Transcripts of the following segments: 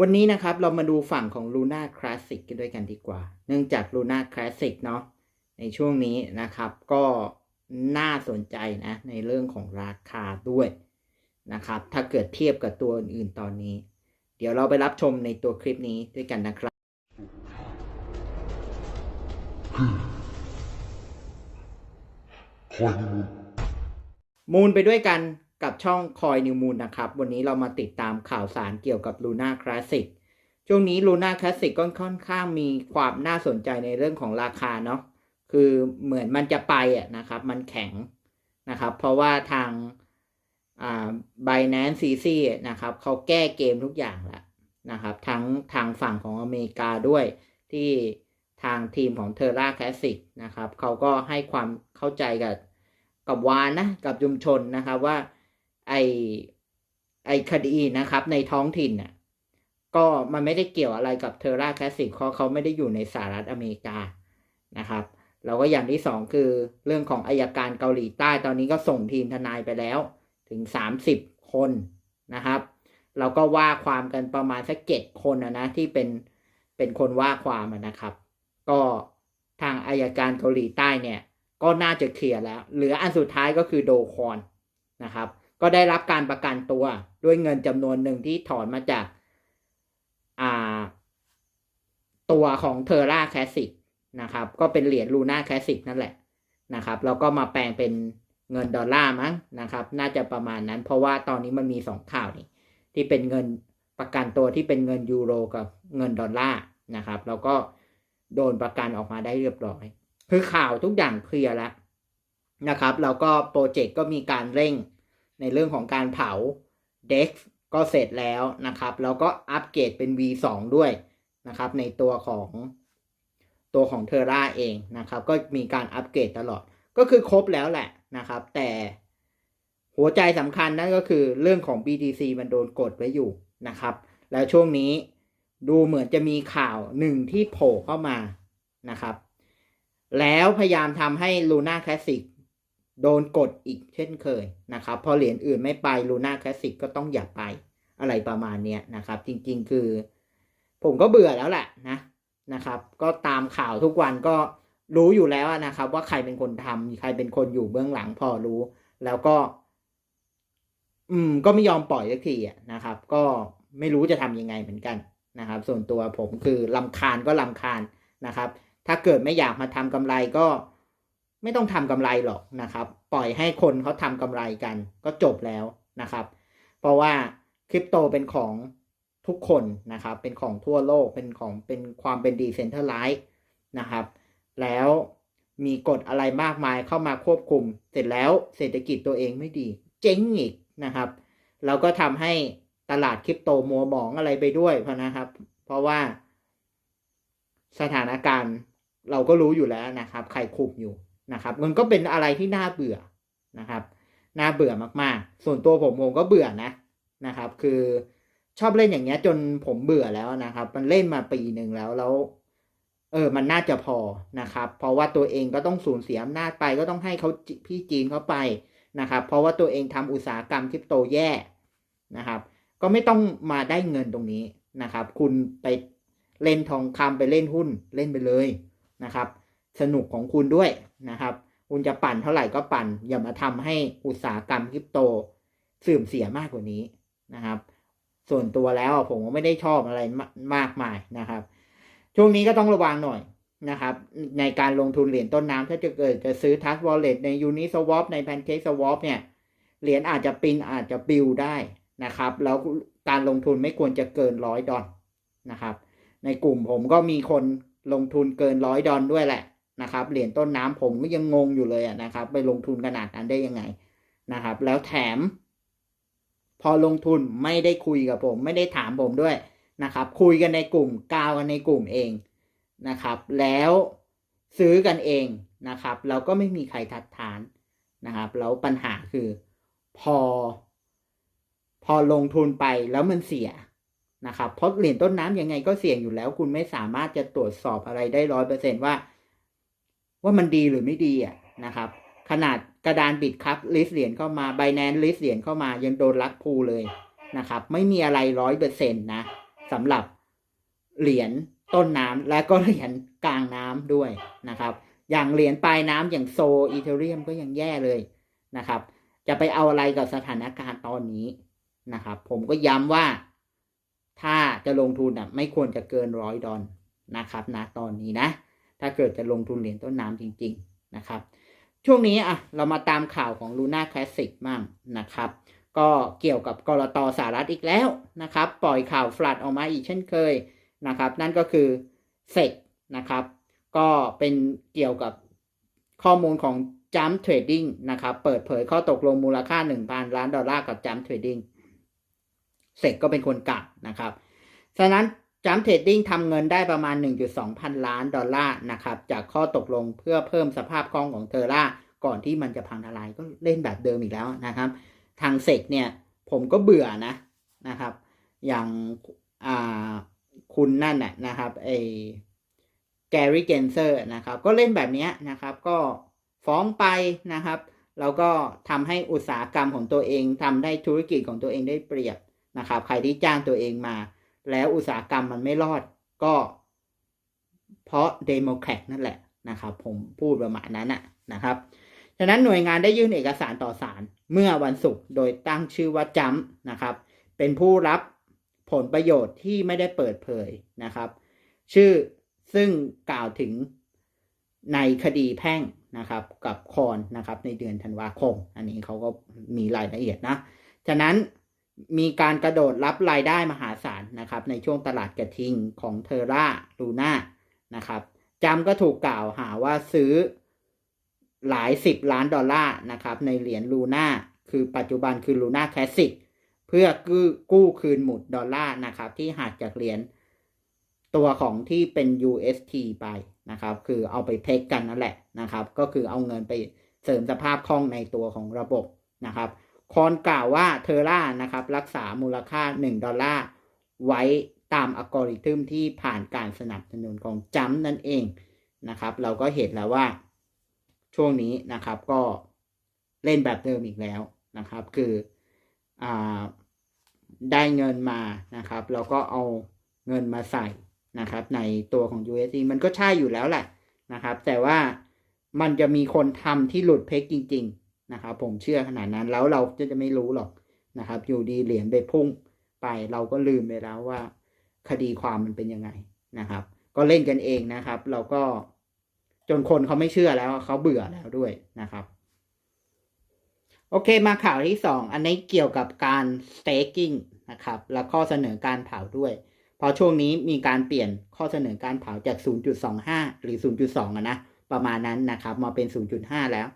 วันนี้นะครับเรามาดูฝั่งของ Luna Classic กันด้วยกันดีกว่า เนื่องจาก Luna Classic เนาะในช่วงนี้นะครับก็น่าสนใจนะในเรื่องของราคาด้วยนะครับ ถ้าเกิดเทียบกับตัวอื่นๆตอนนี้ เดี๋ยวเราไปรับชมในตัวคลิปนี้ด้วยกันนะครับ มูลไปด้วยกัน กับช่องคอยนิวมูลนะครับ วันนี้เรามาติดตามข่าวสารเกี่ยวกับ Luna Classic ช่วงนี้ Luna Classic ก็ค่อนข้างมีความน่าสนใจในเรื่องของราคาเนาะคือเหมือนมันจะไปอะนะครับ มันแข็งนะครับ เพราะว่าทางอ่า Binance CC นะครับเขาแก้เกมทุกอย่างแล้วนะครับ ทั้งทางฝั่งของอเมริกาด้วยที่ทางทีมของ Terra Classic นะครับเขาก็ให้ความเข้าใจกับกับวานนะกับชุมชนนะครับว่า ไอไอคดีนะครับในท้องถิ่นน่ะก็มันไม่ได้เกี่ยวอะไรกับเทอร่าแคสสิกเพราะเขาไม่ได้อยู่ในสหรัฐอเมริกานะครับแล้วก็อย่างที่สองคือเรื่องของอายการเกาหลีใต้ตอนนี้ก็ส่งทีมทนายไปแล้วถึงสามสิบคนนะครับเราก็ว่าความกันประมาณสักเจ็ดคนนะนะที่เป็นเป็นคนว่าความนะครับ ก็ทางอายการเกาหลีใต้เนี่ย ก็น่าจะเคลียร์แล้ว เหลืออันสุดท้ายก็คือโดคอนนะครับ ก็ได้รับการประกันตัวด้วยเงินจำนวนหนึ่งที่ถอนมาจากาตัวของเทอร่าแคสสิกนะครับ ก็เป็นเหรียญลูน่าแคสสิกนั่นแหละนะครับ แล้วก็มาแปลงเป็นเงินดอลลาร์มั้งนะครับ น่าจะประมาณนั้น เพราะว่าตอนนี้มันมีสองข่าวนี่ที่เป็นเงินประกันตัวที่เป็นเงินยูโรกับเงินดอลลาร์นะครับ แล้วก็โดนประกันออกมาได้เรียบร้อย คือข่าวทุกอย่างเคลียร์แล้วนะครับ แล้วก็โปรเจกต์ก็มีการเร่ง ในเรื่องของการเผา DEX ก็เสร็จแล้วนะครับ แล้วก็อัปเกรดเป็น V2 ด้วยนะครับ ในตัวของตัวของเทอร่าเองนะครับ ก็มีการอัปเกรดตลอด ก็คือครบแล้วแหละนะครับ แต่หัวใจสำคัญนั่นก็คือเรื่องของ BTC มันโดนกดไว้อยู่นะครับ แล้วช่วงนี้ดูเหมือนจะมีข่าวหนึ่งที่โผล่เข้ามานะครับ แล้วพยายามทำให้ Luna Classic โดนกดอีกเช่นเคยนะครับ พอเหรียญอื่นไม่ไป Luna Classic ก็ต้องอย่าไปอะไรประมาณเนี้ยนะครับ จริงๆ คือ ผมก็เบื่อแล้วแหละนะนะครับ ก็ตามข่าวทุกวันก็รู้อยู่แล้วนะครับ ว่าใครเป็นคนทำใครเป็นคนอยู่เบื้องหลังพอรู้ แล้วก็ อืม ก็ไม่ยอมปล่อยสักทีนะครับ ก็ไม่รู้จะทำยังไงเหมือนกันนะครับ ส่วนตัวผมคือลำคาญก็ลำคาญนะครับ ถ้าเกิดไม่อยากมาทำกำไรก็ ไม่ต้องทำกำไรหรอกนะครับ ปล่อยให้คนเขาทำกำไรกันก็จบแล้วนะครับ เพราะว่าคริปโตเป็นของทุกคนนะครับ เป็นของทั่วโลกเป็นของเป็นความเป็นดีเซนเทอร์ไลซ์นะครับ แล้วมีกฎอะไรมากมายเข้ามาควบคุม เสร็จแล้วเศรษฐกิจตัวเองไม่ดี เจ๊งอีกนะครับเราก็ทำให้ตลาดคริปโตมัวหมองอะไรไปด้วยเพราะนะครับ เพราะว่าสถานการณ์เราก็รู้อยู่แล้วนะครับ ใครคุมอยู่ นะครับมันก็เป็นอะไรที่น่าเบื่อนะครับน่าเบื่อมากๆ ส่วนตัวผมผมก็เบื่อนะนะครับ คือชอบเล่นอย่างเงี้ย จนผมเบื่อแล้วนะครับ มันเล่นมาปีหนึ่งแล้วแล้วเออ มันน่าจะพอนะครับ เพราะว่าตัวเองก็ต้องสูญเสียอำนาจไปก็ต้องให้เขาพี่จีนเขาไปนะครับ เพราะว่าตัวเองทำอุตสาหกรรมคริปโตแย่นะครับ ก็ไม่ต้องมาได้เงินตรงนี้นะครับ คุณไปเล่นทองคำไปเล่นหุ้นเล่นไปเลยนะครับ สนุกของคุณด้วยนะครับ คุณจะปั่นเท่าไหร่ก็ปั่น อย่ามาทำให้อุตสาหกรรมคริปโตเสื่อมเสียมากกว่านี้นะครับ ส่วนตัวแล้วผมก็ไม่ได้ชอบอะไรมากมายนะครับ ช่วงนี้ก็ต้องระวังหน่อยนะครับ ในการลงทุนเหรียญต้นน้ำถ้าจะเกิดจะซื้อทัสวอลเล็ตใน Uniswap ใน PancakeSwap เนี่ยเหรียญอาจจะปินอาจจะปิวได้นะครับ แล้วการลงทุนไม่ควรจะเกินร้อยดอลนะครับ ในกลุ่มผมก็มีคนลงทุนเกินร้อยดอลด้วยแหละ นะครับเหรียญต้นน้ำผมก็ยังงงอยู่เลยนะครับ ไปลงทุนขนาดนั้นได้ยังไงนะครับ แล้วแถม พอลงทุนไม่ได้คุยกับผม ไม่ได้ถามผมด้วยนะครับ คุยกันในกลุ่มกาวกันในกลุ่มเองนะครับ แล้วซื้อกันเองนะครับ เราก็ไม่มีใครทัดทานนะครับ แล้วปัญหาคือพอ พอลงทุนไปแล้วมันเสียนะครับเพราะเหรียญต้นน้ำยังไงก็เสี่ยงอยู่แล้ว คุณไม่สามารถจะตรวจสอบอะไรได้ร้อยเปอร์เซ็นว่า ว่ามันดีหรือไม่ดีอะนะครับ ขนาดกระดานบิดครับลิสเหรียญเข้ามาไบแนนลิสเหรียญเข้ามายังโดนลักพูเลยนะครับ ไม่มีอะไรร้อยเปอร์เซ็นต์นะสำหรับเหรียญต้นน้ำและก็เหรียญกลางน้ำด้วยนะครับ อย่างเหรียญปลายน้ำอย่างโซอีเทเรียมก็ยังแย่เลยนะครับ จะไปเอาอะไรกับสถานการณ์ตอนนี้นะครับ ผมก็ย้ำว่าถ้าจะลงทุนอะไม่ควรจะเกินร้อยดอลนะครับนะตอนนี้นะ ถ้าเกิดจะลงทุนเหรียญต้นน้ำจริง ๆ นะครับ ช่วงนี้อะเรามาตามข่าวของ Luna Classic มั่งนะครับ ก็เกี่ยวกับกรตสหรัฐอีกแล้วนะครับ ปล่อยข่าวฟลัดออกมาอีกเช่นเคยนะครับ นั่นก็คือเซกนะครับ ก็เป็นเกี่ยวกับข้อมูลของ Jump Trading นะครับ เปิดเผยข้อตกลงมูลค่า 1,000 ล้านดอลลาร์กับ Jump Trading เซกก็เป็นคนกลับนะครับฉะนั้น Jump Trading ทำเงินได้ประมาณ 1.2 พันล้านดอลลาร์นะครับ จากข้อตกลงเพื่อเพิ่มสภาพคล่องของเทอร่าก่อนที่มันจะพังทลายก็เล่นแบบเดิมอีกแล้วนะครับ ทางเซกเนี่ยผมก็เบื่อนะนะครับ อย่างาคุณนั่นน่ะนะครับไอแกรี่เกนเซอร์นะครับ ก็เล่นแบบนี้นะครับ ก็ฟ้องไปนะครับ แล้วก็ทำให้อุตสาหกรรมของตัวเองทำได้ธุรกิจของตัวเองได้เปรียบนะครับ ใครที่จ้างตัวเองมา แล้วอุตสาหกรรมมันไม่รอดก็ เพราะเดโมแครตนั่นแหละนะครับ ผมพูดประมาณนั้นนะนะครับฉะนั้นหน่วยงานได้ยื่นเอกสารต่อศาลเมื่อวันศุกร์โดยตั้งชื่อว่าจัมนะครับ เป็นผู้รับผลประโยชน์ที่ไม่ได้เปิดเผยนะครับ ชื่อซึ่งกล่าวถึงในคดีแพ่งนะครับกับคอนนะครับในเดือนธันวาคม อันนี้เขาก็มีรายละเอียดนะ ฉะนั้น มีการกระโดดรับรายได้มหาศาลนะครับ ในช่วงตลาดกระทิงของเทอร่าลูน่านะครับจำก็ถูกกล่าวหาว่าซื้อหลายสิบล้านดอลลาร์นะครับ ในเหรียญลูน่าคือปัจจุบันคือลูน่าแคสสิกเพื่อกู้กู้คืนหมุดดอลลาร์นะครับ ที่หักจากเหรียญตัวของที่เป็น UST ไปนะครับ คือเอาไปเทคกันนั่นแหละนะครับ ก็คือเอาเงินไปเสริมสภาพคล่องในตัวของระบบนะครับ คอนกล่าวว่าเทอร่านะครับรักษามูลค่า 1 ดอลลาร์ไว้ตามอัลกอริทึมที่ผ่านการสนับสนุนของจัมนั่นเองนะครับ เราก็เห็นแล้วว่าช่วงนี้นะครับก็เล่นแบบเดิมอีกแล้วนะครับ คืออได้เงินมานะครับแล้วก็เอาเงินมาใส่นะครับ ในตัวของ USD มันก็ใช่อยู่แล้วแหละนะครับ แต่ว่ามันจะมีคนทำที่หลุดเพกจริง ๆ นะครับผมเชื่อขนาดนั้นแล้วเราจะจะไม่รู้หรอกนะครับ อยู่ดีเหรียญไปพุ่งไปเราก็ลืมไปแล้วว่า คดีความมันเป็นยังไงนะครับ ก็เล่นกันเองนะครับ เราก็จนคนเขาไม่เชื่อแล้วเขาเบื่อแล้วด้วยนะครับ โอเคมาข่าวที่สองอันนี้เกี่ยวกับการ staking นะครับ และข้อเสนอการเผาด้วยเพราะช่วงนี้มีการเปลี่ยนข้อเสนอการเผาจาก 0.25 หรือ 0.2อะนะประมาณนั้นนะครับ มาเป็น 0.5 แล้ว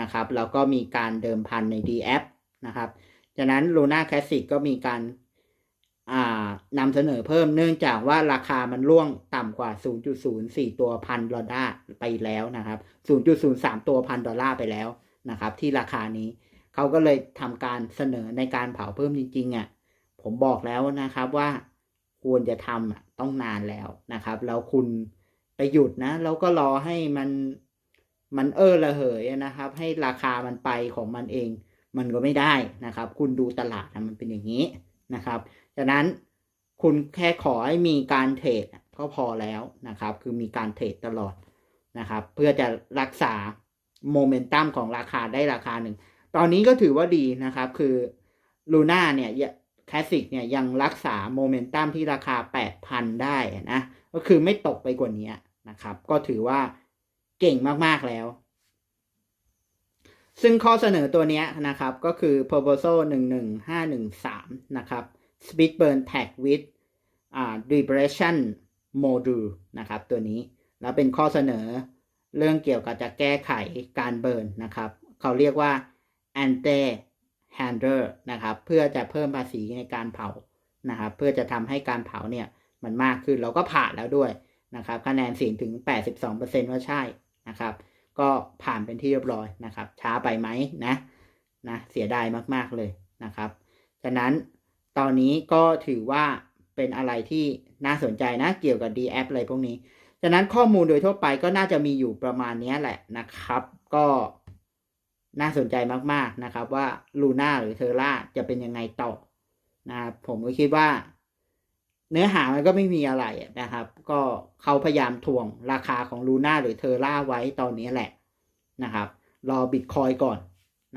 นะครับ แล้วก็มีการเดิมพันใน DApp นะครับจากนั้น Luna Classic ก็มีการนำเสนอเพิ่มเนื่องจากว่าราคามันร่วงต่ำกว่า 0.04 ตัวพันดอลลาร์ไปแล้วนะครับ 0.03 ตัวพันดอลลาร์ไปแล้วนะครับ ที่ราคานี้เขาก็เลยทำการเสนอในการเผาเพิ่มจริงๆอะผมบอกแล้วนะครับว่าควรจะทำอะต้องนานแล้วนะครับ แล้วคุณไปหยุดนะ แล้วก็รอให้มัน มันเออระเหยนะครับ ให้ราคามันไปของมันเอง มันก็ไม่ได้นะครับ คุณดูตลาดนะมันเป็นอย่างนี้นะครับฉะนั้นคุณแค่ขอให้มีการเทรดก็พอแล้วนะครับ คือมีการเทรดตลอดนะครับ เพื่อจะรักษาโมเมนตัมของราคาได้ราคาหนึ่ง ตอนนี้ก็ถือว่าดีนะครับ คือลูน่าเนี่ยคลาสสิกเนี่ยยังรักษาโมเมนตัมที่ราคา 8,000 ได้นะ ก็คือไม่ตกไปกว่านี้นะครับ ก็ถือว่า เก่งมากๆแล้ว ซึ่งข้อเสนอตัวนี้นะครับก็คือ proposal 11513 นะครับ speed burn tag with depression module นะครับตัวนี้แล้วเป็นข้อเสนอเรื่องเกี่ยวกับจะแก้ไขการเบิร์นนะครับ เขาเรียกว่า anti handler นะครับ เพื่อจะเพิ่มภาษีในการเผานะครับ เพื่อจะทำให้การเผาเนี่ยมันมากขึ้นเราก็ผ่านแล้วด้วยนะครับ คะแนนเสียงถึง 82%ว่าใช่ นะครับ ก็ผ่านเป็นที่เรียบร้อยนะครับ ช้าไปไหมนะนะเสียดายมากๆเลยนะครับฉะนั้นตอนนี้ก็ถือว่าเป็นอะไรที่น่าสนใจนะเกี่ยวกับ d แอปอะไรพวกนี้ฉะนั้นข้อมูลโดยทั่วไปก็น่าจะมีอยู่ประมาณนี้แหละนะครับ ก็น่าสนใจมากๆนะครับ ว่าลูน่าหรือเทอร่าจะเป็นยังไงต่อนะครับผมก็คิดว่า เนื้อหามันก็ไม่มีอะไรนะครับ ก็เขาพยายามทวงราคาของลูน่าหรือเทอร่าไว้ตอนนี้แหละนะครับ รอบิตคอยก่อน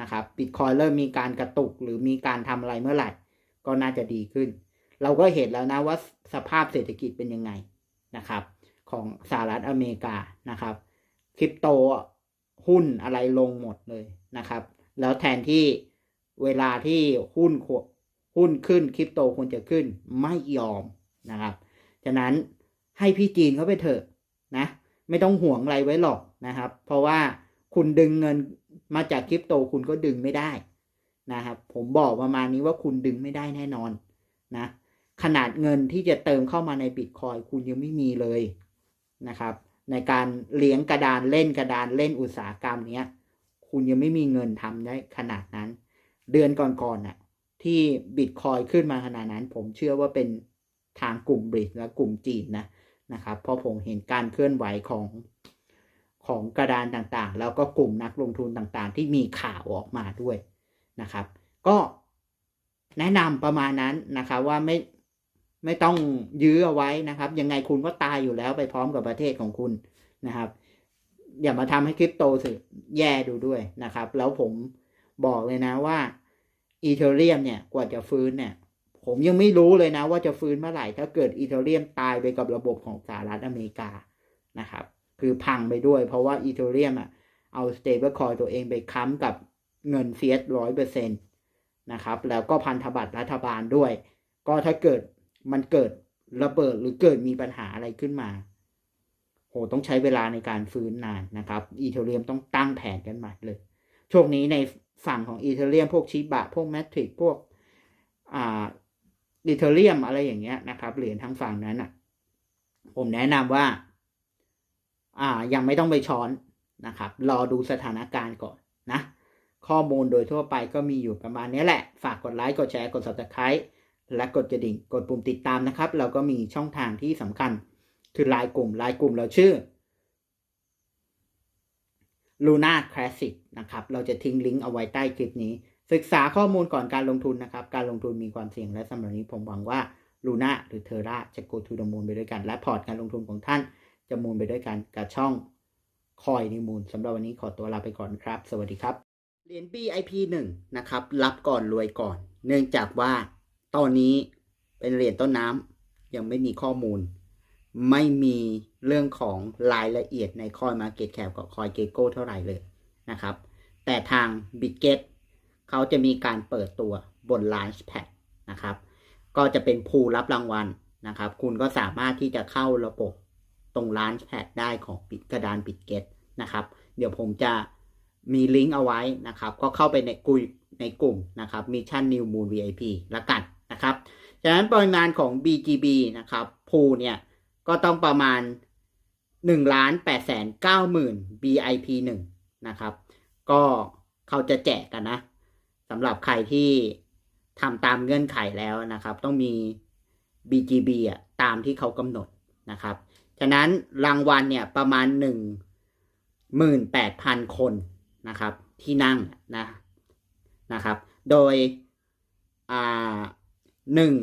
นะครับบิตคอยเริ่มมีการกระตุกหรือมีการทำอะไรเมื่อไหร่ ก็น่าจะดีขึ้น เราก็เห็นแล้วนะว่าสภาพเศรษฐกิจเป็นยังไงนะครับ ของสหรัฐอเมริกานะครับคริปโตหุ้นอะไรลงหมดเลยนะครับ แล้วแทนที่เวลาที่หุ้นหุ้นขึ้นคริปโตควรจะขึ้นไม่ยอม นะครับฉะนั้นให้พี่จีนเขาไปเถอะนะไม่ต้องห่วงอะไรไว้หรอกนะครับ เพราะว่าคุณดึงเงินมาจากคริปโตคุณก็ดึงไม่ได้นะครับ ผมบอกประมาณนี้ว่าคุณดึงไม่ได้แน่นอนนะขนาดเงินที่จะเติมเข้ามาในบิตคอยคุณยังไม่มีเลยนะครับ ในการเลี้ยงกระดานเล่นกระดานเล่นอุตสาหกรรมเนี้ย คุณยังไม่มีเงินทำได้ขนาดนั้น เดือนก่อนๆน่ะที่บิตคอยขึ้นมาขนาดนั้น ผมเชื่อว่าเป็น ทางกลุ่มบริดและกลุ่มจีนนะนะครับเพราะผมเห็นการเคลื่อนไหวของของกระดานต่างๆ แล้วก็กลุ่มนักลงทุนต่างๆ ที่มีข่าวออกมาด้วยนะครับ ก็แนะนำประมาณนั้นนะครับว่าไม่ไม่ต้องยื้อเอาไว้นะครับ ยังไงคุณก็ตายอยู่แล้วไปพร้อมกับประเทศของคุณนะครับ อย่ามาทำให้คริปโตสึแย่ดูด้วยนะครับ แล้วผมบอกเลยนะว่าอีเทเรียมเนี่ยกว่าจะฟื้นเนี่ย ผมยังไม่รู้เลยนะว่าจะฟื้นเมื่อไหร่ถ้าเกิดอีเทเรียมตายไปกับระบบของสหรัฐอเมริกานะครับ คือพังไปด้วย เพราะว่าอีเทเรียมอะเอาสเตเบิลคอยตัวเองไปค้ำกับเงินเฟียสร้อยเปอร์เซ็นต์นะครับ แล้วก็พันธบัตรรัฐบาลด้วย ก็ถ้าเกิดมันเกิดระเบิดหรือเกิดมีปัญหาอะไรขึ้นมา โหต้องใช้เวลาในการฟื้นนานนะครับอีเทเรียมต้องตั้งแผนกันใหม่เลยช่วงนี้ในฝั่งของอีเทเรียมพวกชิบะ พวกแมทริกพวกอ่า อีเทเรียมอะไรอย่างเงี้ยนะครับเหรียญทางฝั่งนั้นอะ ผมแนะนำว่า อ่า ยังไม่ต้องไปช้อนนะครับ รอดูสถานการณ์ก่อนนะ ข้อมูลโดยทั่วไปก็มีอยู่ประมาณนี้แหละ ฝากกดไลค์กดแชร์กด subscribe และกดกระดิ่งกดปุ่มติดตามนะครับ เราก็มีช่องทางที่สำคัญ คือไลน์กลุ่มไลน์กลุ่มเราชื่อ Luna Classic นะครับ เราจะทิ้งลิงก์เอาไว้ใต้คลิปนี้ ศึกษาข้อมูลก่อนการลงทุนนะครับ การลงทุนมีความเสี่ยงและสำหรับนี้ผมหวังว่า Luna หรือ Terra จะ go to the moon ไปด้วยกัน และพอร์ตการลงทุนของท่านจะมูลไปด้วยกันกับช่องคอยนิมูลสำหรับวันนี้ขอตัวลาไปก่อนครับ สวัสดีครับเหรียญ BIP 1นะครับรับก่อนรวยก่อน เนื่องจากว่าตอนนี้เป็นเหรียญต้นน้ำยังไม่มีข้อมูล ไม่มีเรื่องของรายละเอียดในคอย Market Cap กับคอยเกโก้เท่าไหร่เลยนะครับ แต่ทาง b i t g e t เขาจะมีการเปิดตัวบน Launchpad นะครับ ก็จะเป็นภูรับรางวัลนะครับ คุณก็สามารถที่จะเข้าระบบตรง Launchpad ได้ของปิดกระดาน b i t g e t นะครับ เดี๋ยวผมจะมีลิงก์เอาไว้นะครับ ก็เข้าไปในกุยในกลุ่มนะครับ Mission New Moon VIP ละกันนะครับฉะนั้นปริมาณของ BGB นะครับภูเนี่ยก็ต้องประมาณ1ล้าน8แสน9หมื่น BIP 1นะครับ ก็เขาจะแจกกันนะ สำหรับใครที่ทำตามเงื่อนไขแล้วนะครับ ต้องมี BGB อะตามที่เขากำหนดนะครับ ฉะนั้นรางวัลเนี่ยประมาณ18,000 คนนะครับ ที่นั่งนะนะครับ โดยหนึ่ง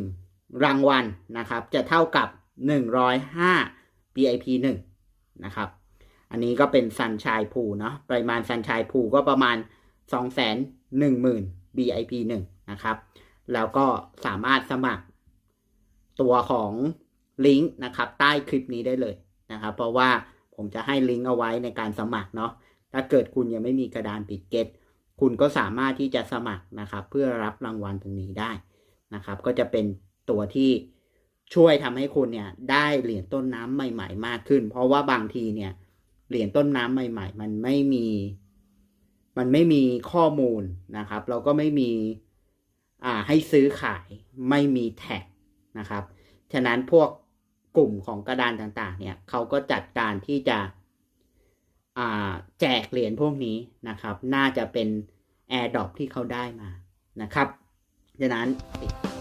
รางวัลนะครับ จะเท่ากับ 105 BIP 1นะครับ อันนี้ก็เป็นซันชายพูเนาะปริมาณซันชายพูก็ประมาณ 210,000 BIP 1นะครับ แล้วก็สามารถสมัครตัวของลิงก์นะครับ ใต้คลิปนี้ได้เลยนะครับ เพราะว่าผมจะให้ลิงก์เอาไว้ในการสมัครเนาะ ถ้าเกิดคุณยังไม่มีกระดานปิดเกตคุณก็สามารถที่จะสมัครนะครับ เพื่อรับรางวัลตรงนี้ได้นะครับ ก็จะเป็นตัวที่ช่วยทำให้คุณเนี่ยได้เหรียญต้นน้ำใหม่ ๆ มากขึ้น เพราะว่าบางทีเนี่ยเหรียญต้นน้ำใหม่ ๆ มันไม่มี มันไม่มีข้อมูลนะครับเราก็ไม่มีอ่าให้ซื้อขายไม่มีแท็กนะครับ ฉะนั้นพวกกลุ่มของกระดานต่างๆ เนี่ยเขาก็จัดการที่จะอ่าแจกเหรียญพวกนี้นะครับ น่าจะเป็น AirDrop ที่เขาได้มานะครับ ฉะนั้นติด